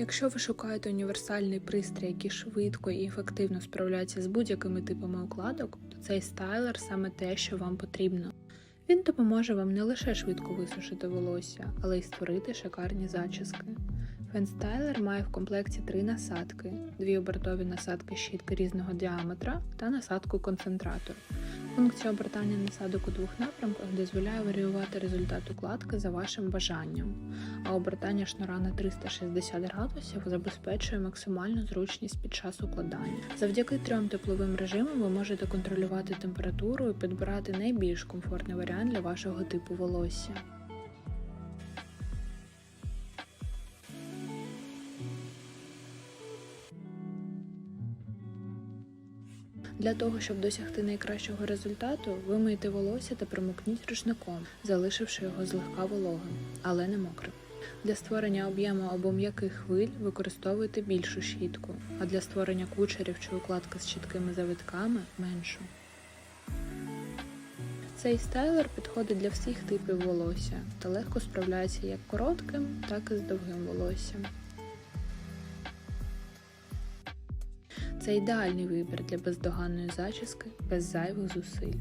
Якщо ви шукаєте універсальний пристрій, який швидко і ефективно справляється з будь-якими типами укладок, то цей стайлер саме те, що вам потрібно. Він допоможе вам не лише швидко висушити волосся, але й створити шикарні зачіски. Фенстайлер має в комплекті три насадки: дві обертові насадки щітки різного діаметра та насадку концентратор. Функція обертання насадок у двох напрямках дозволяє варіювати результат укладки за вашим бажанням, а обертання шнура на 360 градусів забезпечує максимальну зручність під час укладання. Завдяки трьом тепловим режимам ви можете контролювати температуру і підбирати найбільш комфортний варіант для вашого типу волосся. Для того, щоб досягти найкращого результату, вимийте волосся та примукніть рушником, залишивши його злегка вологим, але не мокрим. Для створення об'єму або м'яких хвиль використовуйте більшу щітку, а для створення кучерів чи укладки з чіткими завитками меншу. Цей стайлер підходить для всіх типів волосся та легко справляється як коротким, так і з довгим волоссям. Це ідеальний вибір для бездоганної зачіски без зайвих зусиль.